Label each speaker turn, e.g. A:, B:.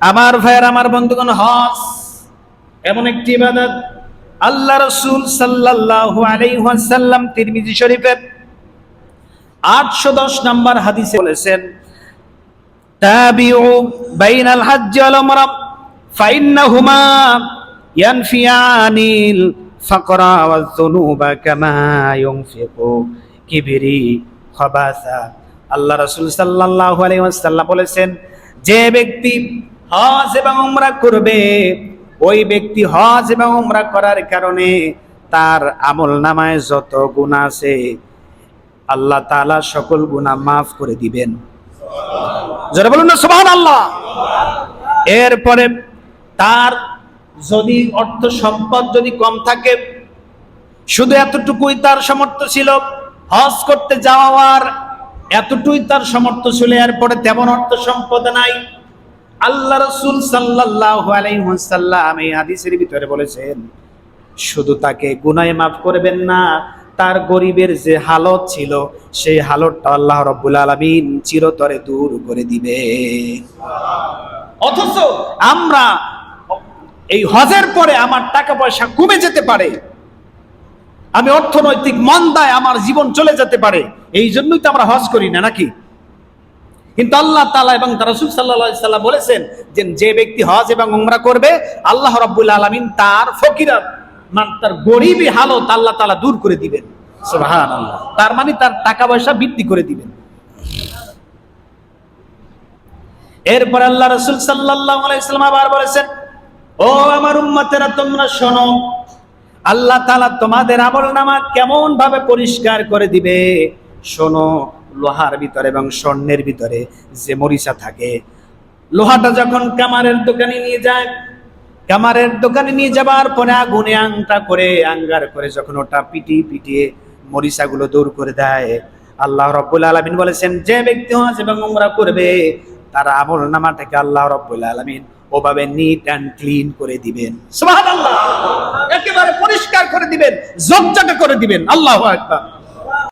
A: আমার ভাইয়ের, আমার বন্ধুগণ, হজ এমন একটি ইবাদত। আল্লাহ রসুল সাল্লাল্লাহু আলাইহি ওয়াসাল্লাম তিরমিজি শরীফের আটশো দশ নম্বর হাদিসে বলেছেন, তাবিউ আল্লাহ রাসূল সাল্লাল্লাহু বলেছেন, যে ব্যক্তি হজ এবং উমরা করবে। ওই ব্যক্তি হজ এবং উমরা করার কারণে তার আমল নামায় যত গুনাহ আছে, আল্লাহ তাআলা সকল গুনাহ মাফ করে দিবেন। যারা বলুন না সুবহান আল্লাহ এরপরে তার যদি অর্থ সম্পদ যদি কম থাকে, শুধু এতটুকুই তার সমর্থ ছিল, হজ করতে যাওয়ার এতটুকুই তার সমর্থ ছিল, এরপরে তেমন অর্থ সম্পদ নাই। আল্লাহ রসুল ওয়াসাল্লাম এই হাদিসের ভিতরে বলেছেন, শুধু তাকে গুনায় মাফ করবেন না, তার গরিবের যে হালত ছিল, সেই হালতটা আল্লাহ রব্বুল আলামিন চিরতরে দূর করে দিবে। অথচ আমরা এই হজের পরে আমার টাকা পয়সা কমে যেতে পারে, আমি অর্থনৈতিক মন্দায় আমার জীবন চলে যেতে পারে, এই জন্যই তো আমরা হজ করি না, নাকি? কিন্তু আল্লাহ তালা এবং তার রসুল সাল্লাহ সাল্লাম বলেছেন যে যে ব্যক্তি হজ এবং উমরা করবে আল্লাহ রব্বুল আলমিন তার ফকিরা মানে তার গরিবী হালত আল্লাহ তালা দূর করে দিবেন। তার মানে তার টাকা পয়সা বৃদ্ধি করে দিবেন। এরপর আল্লাহ রসুল সাল্লাহ আবার বলেছেন ও আমার উম্মতেরা তোমরা শোনো আল্লাহ তালা তোমাদের আমল নামা কেমন ভাবে পরিষ্কার করে দিবে? শোনো লোহার ভিতরে এবং স্বর্ণের ভিতরে যে মরিচা থাকে। লোহাটা যখন কামারের দোকানে নিয়ে যায়, কামারের দোকানে নিয়ে যাবার পরে আগুনে আংটা করে, আঙ্গার করে যখন ওটা পিটিয়ে পিটিয়ে মরিচাগুলো দূর করে দেয়, আল্লাহ রব্বুল আলমিন বলেছেন, যে ব্যক্তি হজ এবং উমরা করবে, তার আমল নামাটাকে আল্লাহ রব্বুল আলমিন ওভাবে নিট অ্যান্ড ক্লিন করে দিবেন। একেবারে পরিষ্কার করে দিবেন জকজকে করে দিবেন। আল্লাহু আকবার!